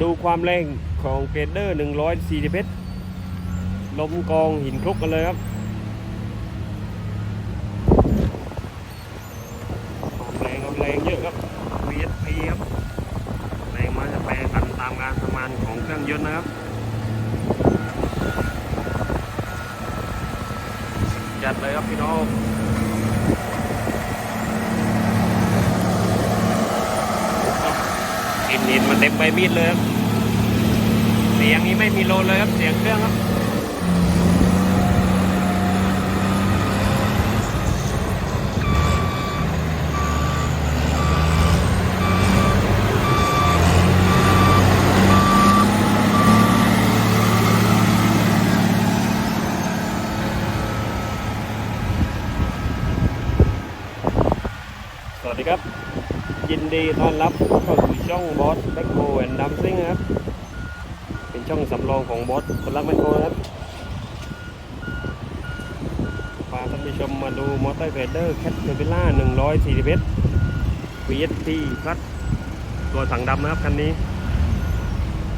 ดูความแรงของเกรดเดอร์140เพชรลมกองหินคลุกกันเลยครับ ความแรงครับแรงเยอะครับ VSP ครับ แรงมาจะแปลงกันตามการทำงานของเครื่องยนต์นะครับจัดเลยครับพี่น้องกินหินมันเต็มใบมีดเลยครับ เสียงนี้ไม่มีโลเลยครับเสียงเครื่องครับสวัสดีครับ ยินดีต้อนรับเข้าสู่ช่องบอสแบ็คโฮแอนด์ดัมซิงครับ ช่องสำรองของบอสคนรักแบ็คโฮนะครับพาท่านผู้ชมมาดูมอเตอร์เกรเดอร์แคทเทอร์พิล่า140เ VST ครับตัวถังดำนะครับคันนี้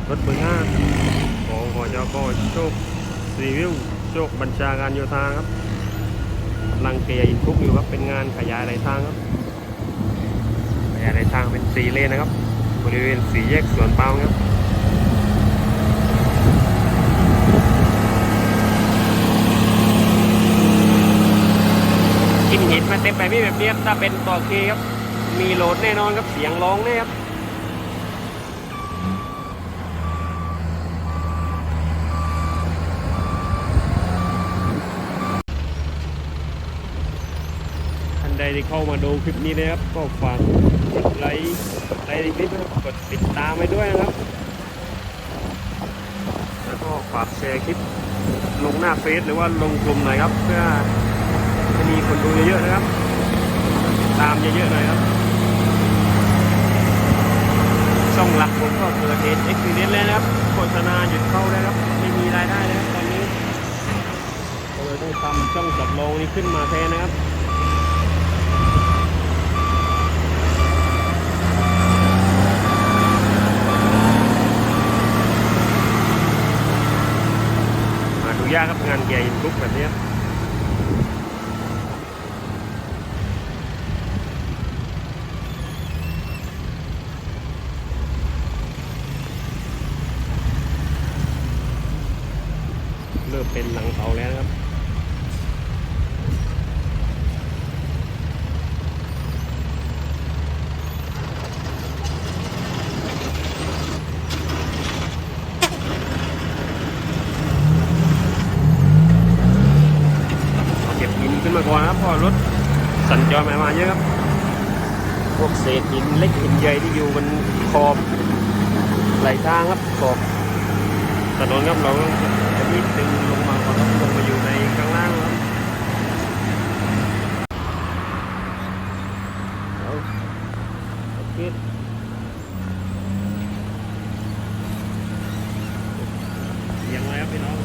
รถเบอร์ห้าของหอยกโชครีวิว โชคบัญชาการโยธาครับกำลังเกียอินคุกอยู่ครับเป็นงานขยายหลายทางครับขยายหลายทางเป็นสี่เลนนะครับ บริเวณสี่แยกสวนเปาครับ กินหินมา เต็มไปไม่แบบนี้ครับถ้าเป็นต่อเคครับ มีโหลดแน่นอนครับเสียงร้องแน่ครับท่านใดที่เข้ามาดูคลิปนี้นะครับ ก็ฝากกดไลค์ไลค์นคลิปนะครับกดติดตามไปด้วยนะครับ แล้วก็ฝากแชร์คลิปลงหน้าเฟซหรือว่าลงกลุ่มหน่อยครับ เพื่อ มีคนดูเยอะๆนะครับ ตามเยอะๆหน่อยครับ ช่องหลักผมก็เกิดเหตุเอ็กซิเดนแล้วนะครับโฆษณาหยุดเข้าแล้วครับ ไม่มีรายได้เลยครับตอนนี้ก็เลยต้องทำช่องจับลองนี้ขึ้นมาแทนนะครับ หาดูยากครับงานแกอินบุ๊กแบบเนี้ยเริ่มเป็นหลังเสาแล้วนะครับ เก็บหิ นมาก่อนครับเพราะรถสัญจรไปมาเยอะครับ พวกเศษหินเล็กหินใหญ่ที่อยู่บนขอบไหลทางครับขอบถนนครับเราต้องจะมีดึงลงมาก่อนครับลงมาอยู่ในข้างล่างครับโอเคเสียงอะไรครับพี่น้อง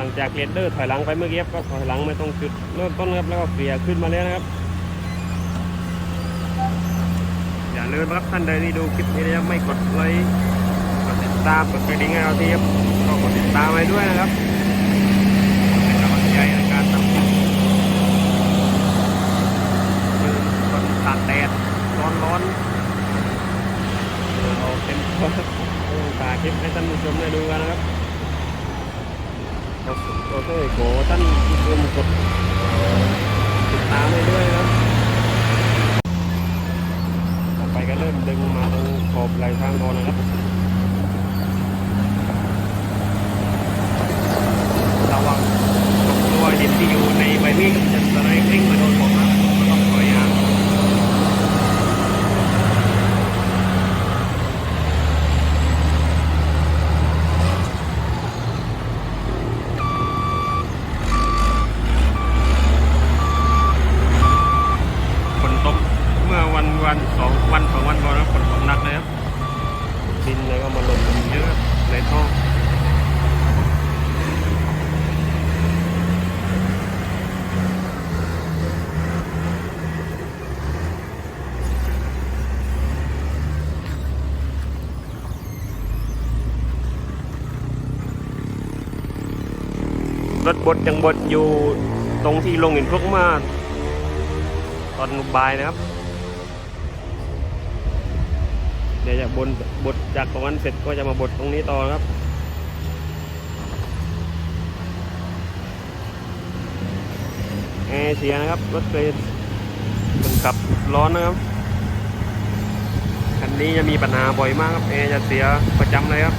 หลัง จากเรนเดอร์ถอยหลังไปเมื่อกี้ครับก็ถอยหลังไม่ต้องจุดเริ่มต้นครับแล้วก็เกลี่ยขึ้นมาแล้วนะครับ อย่าลืมครับท่านใดที่ดูคลิปนี้แล้วไม่กดไลค์กดติดตามกดกระดิ่งให้เราทีครับก็กดติดตามไว้ด้วยนะครับเป็นกำลังใจในการทำคลิปยืนตากแดดร้อนร้อนๆเราเต็มตัวตากคลิปให้ท่านผู้ชมได้ดูกันนะครับ ครับโอ เยอะในท่อรถบดยังบดอยู่ตรงที่ลงหินพวกมา ตอนบ่ายนะครับ ดี๋ยวจะบนบดจากตรงนั้นเสร็จก็จะมาบดตรงนี้ต่อนะครับแอร์เสียนะครับรถเกรนมันขับร้อนนะครับคันนี้จะมีปัญหาบ่อยมากครับแอร์จะเสียประจำเลยครับ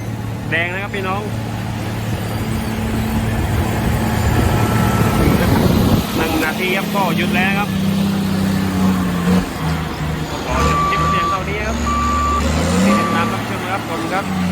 ตแดงนะครับพี่น้อง หนึ่งนาทีครับ ก็หยุดแล้วครับขอจบคลิปเพียงเท่านี้ครับที่ติดตามรับชมนะครับผมครับ